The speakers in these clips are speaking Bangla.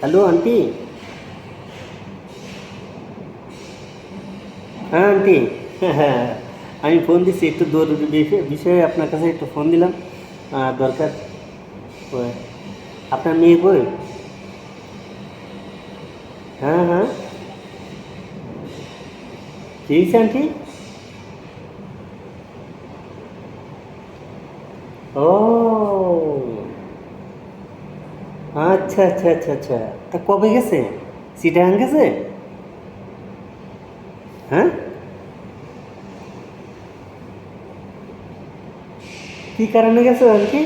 হ্যালো আন্টি হ্যাঁ আন্টি হ্যাঁ আমি ফোন দিচ্ছি একটু দূর বিষয়ে- আপনার কাছে একটু ফোন দিলাম। দরকার। আপনার মেয়ে কই? হ্যাঁ হ্যাঁ। কি হয়েছে আন্টি ও আচ্ছা আচ্ছা আচ্ছা আচ্ছা। তা কবে গেছে? সিটাহাং গেছে? হ্যাঁ? কি কারণে গেছে আন্টি?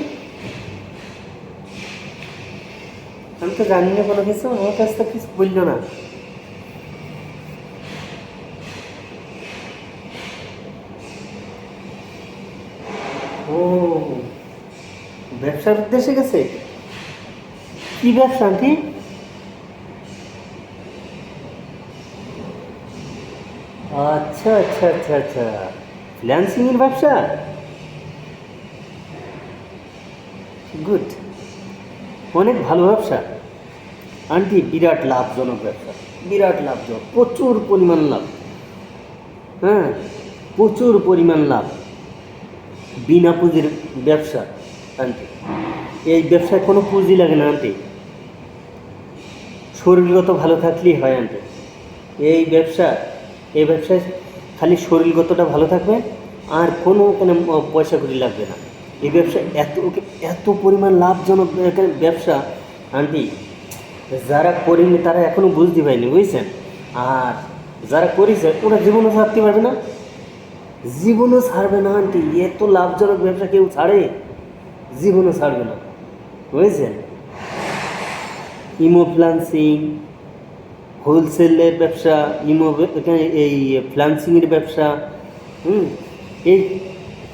আমি তো জানি না কোনো কিছু, আমার কাছে তো কিছু বলল না। ও, ব্যবসার উদ্দেশ্যে গেছে? ব্যবসা আন্টি আচ্ছা আচ্ছা আচ্ছা আচ্ছা। ফ্রিল্যান্সিংয়ের ব্যবসা গুড অনেক ভালো ব্যবসা। আন্টি, বিরাট লাভজনক ব্যবসা। বিরাট লাভজনক। প্রচুর পরিমাণ লাভ। হ্যাঁ প্রচুর পরিমাণ লাভ। বিনা পুঁজির ব্যবসা, আন্টি। এই ব্যবসায় কোনো পুঁজি লাগে না, আন্টি। শরীরগত ভালো থাকলেই হয় আন্টি এই ব্যবসা, এই ব্যবসায় খালি শরীরগতটা ভালো থাকবে আর কোনো এখানে পয়সা করি লাগবে না। এই ব্যবসা এত এত পরিমাণ লাভজনক এখানে ব্যবসা আন্টি, যারা করেনি তারা এখনও বুঝতে পারেনি, বুঝছেন? আর যারা করেছে ওরা জীবনও ছাড়তে পারবে না। জীবনও ছাড়বে না আন্টি, এত লাভজনক ব্যবসা কেউ ছাড়ে, জীবনও ছাড়বে না। বুঝেছেন? ইমো ফ্লান্সিং হোলসেলের ব্যবসা, ইমো এখানে এই ফ্লান্সিংয়ের ব্যবসা, হুম? এই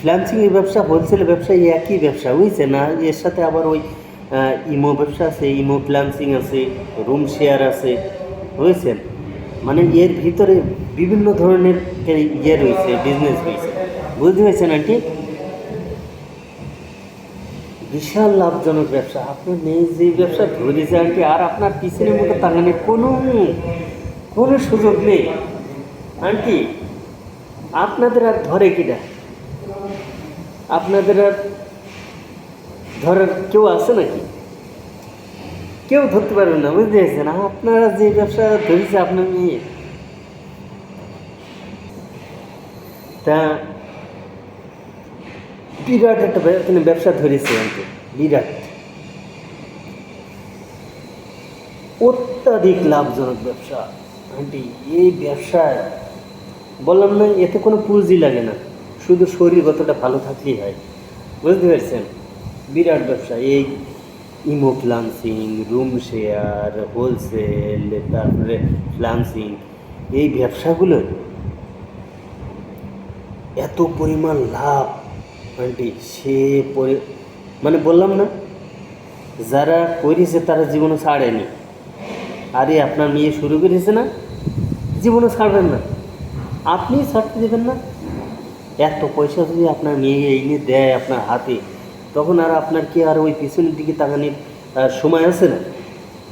ফ্লান্সিংয়ের ব্যবসা হোলসেলের ব্যবসা এই একই ব্যবসা, বুঝছেন? না এর সাথে আবার ওই ইমো ব্যবসা আছে, ইমো ফ্লান্সিং আছে, রুম শেয়ার আছে, বুঝেছেন? মানে এর ভিতরে বিভিন্ন ধরনের ইয়ে রয়েছে বিজনেস রয়েছে। বুঝতে পেরেছেন আন্টি? বিশাল লাভজনক ব্যবসা। আপনি যে ব্যবসা ধরেছে আন্টি আর আপনার পিছনের মতো তাকানোর কোনো কোনো সুযোগ নেই। আন্টি, আপনাদের আর ধরে কিনা আপনাদের আর ধরার কেউ আছে নাকি? কেউ ধরতে পারবেন না, বুঝতে পেরেছেন? আপনারা যে ব্যবসা ধরেছে আপনার মেয়ে। তা বিরাট একটা এখানে ব্যবসা ধরেছে আন্টি বিরাট। অত্যাধিক লাভজনক ব্যবসা। আন্টি, এই ব্যবসায় বললাম না, এতে কোনো পুঁজি লাগে না। শুধু শরীরগতটা ভালো থাকলেই হয়। বুঝতে পেরেছেন? বিরাট ব্যবসা। এই Imo freelancing room share wholesale তারপরে ফ্লান্সিং এই ব্যবসাগুলো এত পরিমাণ লাভ। আন্টি সে পরে মানে বললাম না, যারা করেছে তারা জীবনে ছাড়েনি। আরে আপনার মেয়ে শুরু করেছে না জীবনে ছাড়বেন না। আপনি ছাড়তে দেবেন না। এত পয়সা যদি আপনার মেয়ে এনে দেয় আপনার হাতে, তখন আর আপনার কি আর ওই পিছনের দিকে তাকানোর সময় আছে না?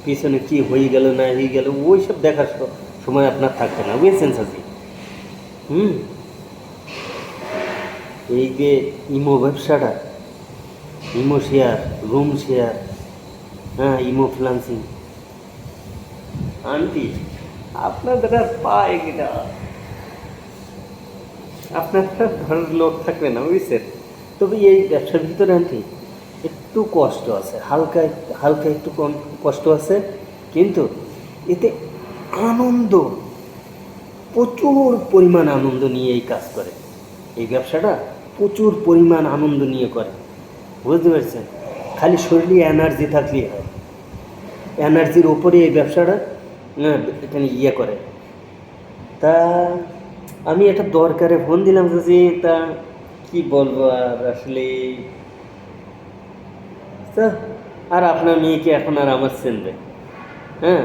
পিছনে কি হয়ে গেল না হয়ে গেল ওই সব দেখার সময় আপনার থাকবে না, বুঝেছেন সাথী? হুম? এই যে ইমো ব্যবসাটা, ইমো শেয়ার রুম শেয়ার হ্যাঁ ইমো ফ্লান্সিং আন্টি আপনাদের আর পায় কিনা? আপনার ধরার লোক থাকবে না, বুঝছেন? তবে এই ব্যবসার ভিতরে আন্টি, একটু কষ্ট আছে, হালকা হালকা একটু কম কষ্ট আছে, কিন্তু এতে আনন্দ, প্রচুর পরিমাণ আনন্দ নিয়ে এই কাজ করে। এই ব্যবসাটা প্রচুর পরিমাণ আনন্দ নিয়ে করে। বুঝতে পারছেন? খালি শরীরে এনার্জি থাকলেই হয়। এনার্জির ওপরে এই ব্যবসাটা এখানে ইয়ে করে। তা আমি একটা দরকারে ফোন দিলাম যে তা কি বলব আর আসলে? আর আপনার মেয়েকে এখন আর আমার চেনবে। হ্যাঁ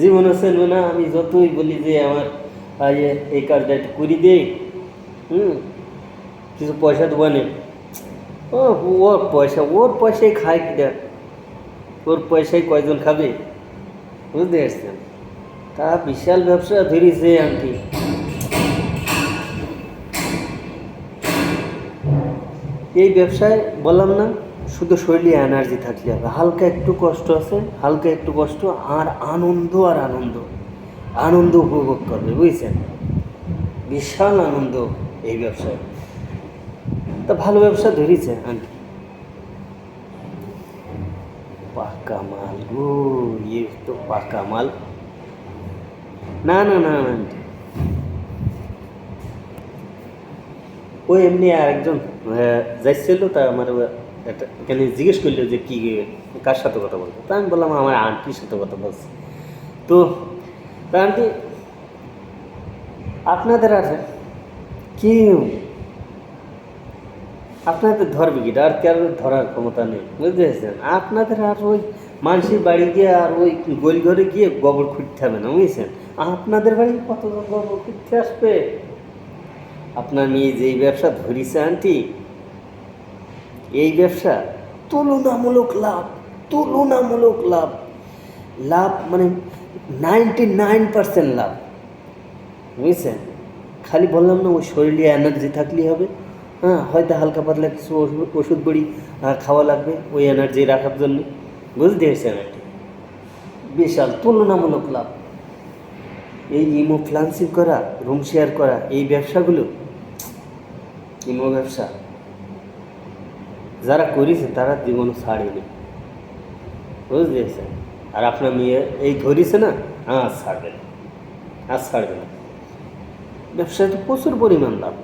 জীবনও চেনবে না। আমি যতই বলি যে আমার এই কাজটা একটু করি দে হুম? কিছু পয়সা দেবো নে। ও, ওর পয়সা, ওর পয়সায় খায় কিনা? ওর পয়সায় কয়জন খাবে? বুঝতে পারছেন? তা বিশাল ব্যবসা ধরেছে আন্টি। এই ব্যবসায় বললাম না, শুধু শরীরে এনার্জি থাকলে হবে। হালকা একটু কষ্ট আছে, হালকা একটু কষ্ট, আর আনন্দ আর আনন্দ। আনন্দ উপভোগ করবে, বুঝছেন? বিশাল আনন্দ এই ব্যবসায়। তা ভালো ব্যবসা ধরেছে। আন্টি পাকা মাল ও ইয়ে তো পাকা মাল। না না না আন্টি। ওই এমনি আরেকজন আহ, যাইছিল তা আমার ও একটা এখানে জিজ্ঞেস করল যে কি কার সাথে কথা বলব তা আমি বললাম আমার আন্টির সাথে কথা বলছি। তো তা আন্টি আপনাদের আর কেউ আপনাদের ধরবে কি? আর কারও ধরার ক্ষমতা নেই? বুঝতে পেরেছেন আপনাদের আর ওই মানুষের বাড়ি গিয়ে আর ওই গোল ঘরে গিয়ে গোবর খুঁজতে হবে না, বুঝেছেন? আপনাদের বাড়ি কত গোবর খুঁজতে আসবে? আপনার মেয়ে যেই ব্যবসা ধরিছে, আন্টি, এই ব্যবসা তুলনামূলক লাভ তুলনামূলক লাভ। লাভ মানে নাইনটি নাইন পার্সেন্ট লাভ বুঝছেন খালি বললাম না ওই শরীরে এনার্জি থাকলেই হবে হ্যাঁ হয়তো হালকা পাতলা কিছু ওষুধ ওষুধ বড়ি খাওয়া লাগবে ওই এনার্জি রাখার জন্য। বুঝতে পেরেছেন আন্টি বিশাল, তুলনামূলক লাভ। এই ইমো ফ্লান্সিং করা রুম শেয়ার করা, এই ব্যবসাগুলো, ইমো ব্যবসা, যারা করেছে তারা জীবন ছাড়েনি। বুঝতে আর আপনার মেয়ে এই ধরিছে না হ্যাঁ ছাড়বে না, আর ছাড়বে না। ব্যবসায় তো প্রচুর পরিমাণ লাভ।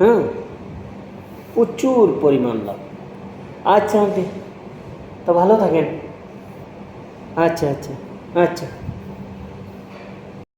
হ্যাঁ প্রচুর পরিমাণ লাভ। আচ্ছা আন্টি। তো ভালো থাকেন। আচ্ছা আচ্ছা আচ্ছা।